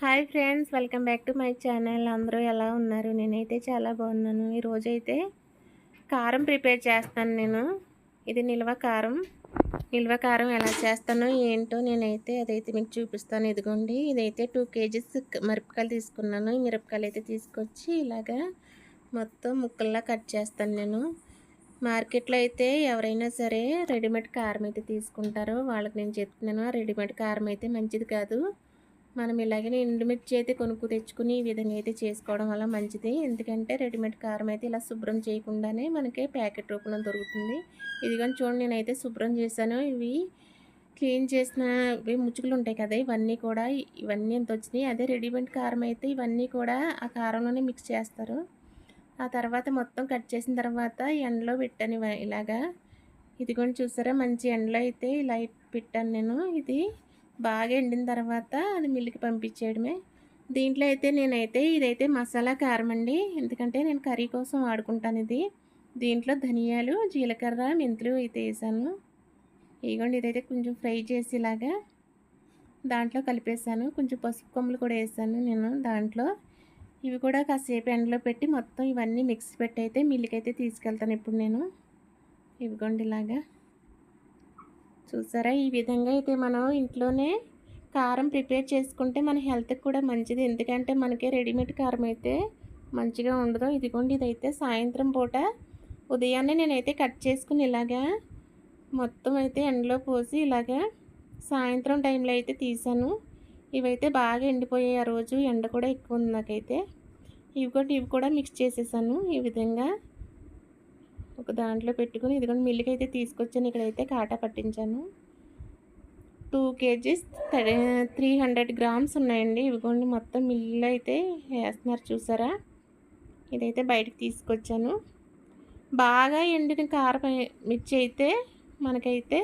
Hi friends welcome back to my channel. అందరూ ఎలా ఉన్నారు? నేనైతే చాలా బాగున్నాను. ఈరోజైతే కారం ప్రిపేర్ చేస్తాను నేను. ఇది నిల్వ కారం. నిల్వ కారం ఎలా చేస్తానో ఏంటో నేనైతే అదైతే మీకు చూపిస్తాను. ఇదిగోండి ఇదైతే టూ కేజీస్ మిరపకాయలు తీసుకున్నాను. ఈ మిరపకాయలు అయితే తీసుకొచ్చి ఇలాగా మొత్తం ముక్కల్లా కట్ చేస్తాను నేను. మార్కెట్లో అయితే ఎవరైనా సరే రెడీమేడ్ కారం అయితే తీసుకుంటారో వాళ్ళకి నేను చెప్తున్నాను. రెడీమేడ్ కారం అయితే మంచిది కాదు. మనం ఇలాగే ఎండుమిర్చి అయితే కొనుక్కు తెచ్చుకుని ఈ విధంగా అయితే చేసుకోవడం వల్ల మంచిది. ఎందుకంటే రెడీమేడ్ కారం అయితే ఇలా శుభ్రం చేయకుండానే మనకి ప్యాకెట్ రూపంలో దొరుకుతుంది. ఇదిగోని చూడండి నేనైతే శుభ్రం చేశాను. ఇవి క్లీన్ చేసిన ఇవి ముచ్చుకులు ఉంటాయి కదా ఇవన్నీ కూడా ఇవన్నీ ఎంత వచ్చినాయి? అదే రెడీమేడ్ కారం అయితే ఇవన్నీ కూడా ఆ కారంలోనే మిక్స్ చేస్తారు. ఆ తర్వాత మొత్తం కట్ చేసిన తర్వాత ఎండలో పెట్టాను ఇలాగా. ఇదిగోండి చూసారా మంచి ఎండలో అయితే ఇలా పెట్టాను నేను. ఇది బాగా ఎండిన తర్వాత అది మిల్లుకి పంపించేయడమే. దీంట్లో అయితే నేనైతే ఇదైతే మసాలా కారం అండి. ఎందుకంటే నేను కర్రీ కోసం వాడుకుంటాను ఇది. దీంట్లో ధనియాలు జీలకర్ర మెంతులు అయితే వేసాను. ఇదిగోండి ఇదైతే కొంచెం ఫ్రై చేసేలాగా దాంట్లో కలిపేసాను. కొంచెం పసుపు కొమ్ములు కూడా వేసాను నేను దాంట్లో. ఇవి కూడా కాసేపు ఎండలో పెట్టి మొత్తం ఇవన్నీ మిక్స్ పెట్టి అయితే మిల్లుకైతే అయితే తీసుకెళ్తాను ఇప్పుడు నేను. ఇవిగోండి ఇలాగా. చూసారా? ఈ విధంగా అయితే మనం ఇంట్లోనే కారం ప్రిపేర్ చేసుకుంటే మన హెల్త్కి కూడా మంచిది. ఎందుకంటే మనకి రెడీమేడ్ కారం అయితే మంచిగా ఉండదు. ఇదిగోండి ఇదైతే సాయంత్రం పూట ఉదయాన్నే నేనైతే కట్ చేసుకుని ఇలాగా మొత్తం అయితే ఎండలో పోసి ఇలాగా సాయంత్రం టైంలో అయితే తీసాను. ఇవైతే బాగా ఎండిపోయాయి ఆ రోజు. ఎండ కూడా ఎక్కువ ఉంది నాకైతే. ఇవి కూడా ఇవి కూడా మిక్స్ చేసేసాను. ఈ విధంగా ఒక దాంట్లో పెట్టుకుని ఇదిగోండి మిల్లుకి అయితే తీసుకొచ్చాను. ఇక్కడైతే కాటా పట్టించాను. Two kgs three hundred grams ఉన్నాయండి. ఇవిగోండి మొత్తం మిల్లు అయితే వేస్తున్నారు చూసారా? ఇదైతే బయటకు తీసుకొచ్చాను. బాగా ఎండిన కారం మిర్చి అయితే మనకైతే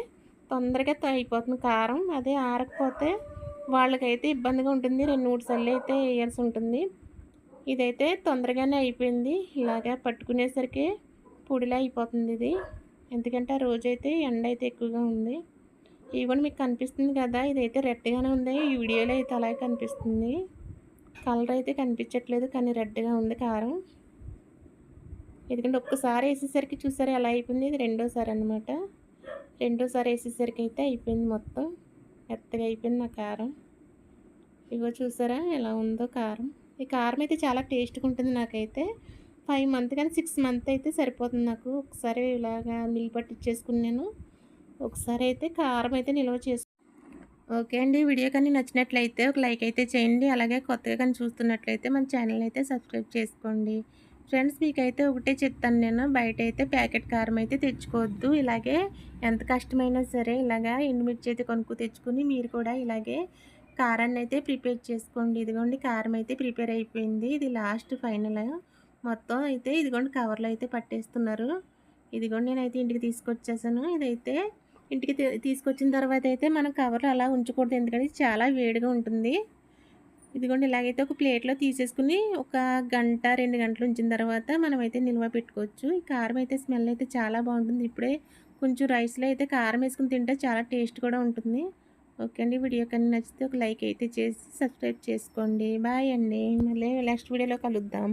తొందరగా అయిపోతుంది కారం. అదే ఆరకపోతే వాళ్ళకైతే ఇబ్బందిగా ఉంటుంది. రెండు మూడు సార్లు అయితే వేయాల్సి ఉంటుంది. ఇదైతే తొందరగానే అయిపోయింది. ఇలాగా పట్టుకునేసరికి పొడిలా అయిపోతుంది ఇది. ఎందుకంటే ఆ రోజైతే ఎండ అయితే ఎక్కువగా ఉంది. ఇవి మీకు కనిపిస్తుంది కదా ఇదైతే రెడ్గానే ఉంది. ఈ వీడియోలో అయితే అలాగే కనిపిస్తుంది. కలర్ అయితే కనిపించట్లేదు కానీ రెడ్గా ఉంది కారం. ఎందుకంటే ఒక్కసారి వేసేసరికి చూసారు ఎలా అయిపోయింది? ఇది రెండోసారి అనమాట రెండోసారి వేసేసరికి అయితే అయిపోయింది మొత్తం. మెత్తగా అయిపోయింది నా కారం. ఇగో చూసారా ఎలా ఉందో కారం. ఈ కారం అయితే చాలా టేస్ట్గా ఉంటుంది నాకైతే. ఫైవ్ మంత్ కానీ సిక్స్ మంత్ అయితే సరిపోతుంది నాకు. ఒకసారి ఇలాగా మిల్ పట్టించేసుకున్నాను. ఒకసారి అయితే కారం అయితే నిల్వ చేసు ఓకే అండి. వీడియో కానీ నచ్చినట్లయితే ఒక లైక్ అయితే చేయండి. అలాగే కొత్తగా కానీ చూస్తున్నట్లయితే మన ఛానల్ అయితే సబ్స్క్రైబ్ చేసుకోండి. ఫ్రెండ్స్ మీకైతే ఒకటే చెప్తాను నేను. బయట అయితే ప్యాకెట్ కారం అయితే తెచ్చుకోవద్దు. ఇలాగే ఎంత కష్టమైనా సరే ఇలాగా ఎండుమిర్చి అయితే కొనుక్కు తెచ్చుకుని మీరు కూడా ఇలాగే కారాన్ని అయితే ప్రిపేర్ చేసుకోండి. ఇదిగోండి కారం అయితే ప్రిపేర్ అయిపోయింది. ఇది లాస్ట్ ఫైనల్. మొత్తం అయితే ఇదిగోండి కవర్లో అయితే పట్టేస్తున్నారు. ఇదిగోండి నేనైతే ఇంటికి తీసుకొచ్చేసాను. ఇదైతే ఇంటికి తీసుకొచ్చిన తర్వాత అయితే మనం కవర్లో అలా ఉంచకూడదు. ఎందుకంటే చాలా వేడిగా ఉంటుంది. ఇదిగోండి ఇలాగైతే ఒక ప్లేట్లో తీసేసుకుని ఒక గంట రెండు గంటలు ఉంచిన తర్వాత మనమైతే నిల్వ పెట్టుకోవచ్చు. ఈ కారం అయితే స్మెల్ అయితే చాలా బాగుంటుంది. ఇప్పుడే కొంచెం రైస్లో అయితే కారం వేసుకుని తింటే చాలా టేస్ట్ కూడా ఉంటుంది. ఓకే అండి. వీడియో కానీ నచ్చితే ఒక లైక్ అయితే చేసి సబ్స్క్రైబ్ చేసుకోండి. బాయ్ అండి. మళ్ళీ నెక్స్ట్ వీడియోలో కలుద్దాం.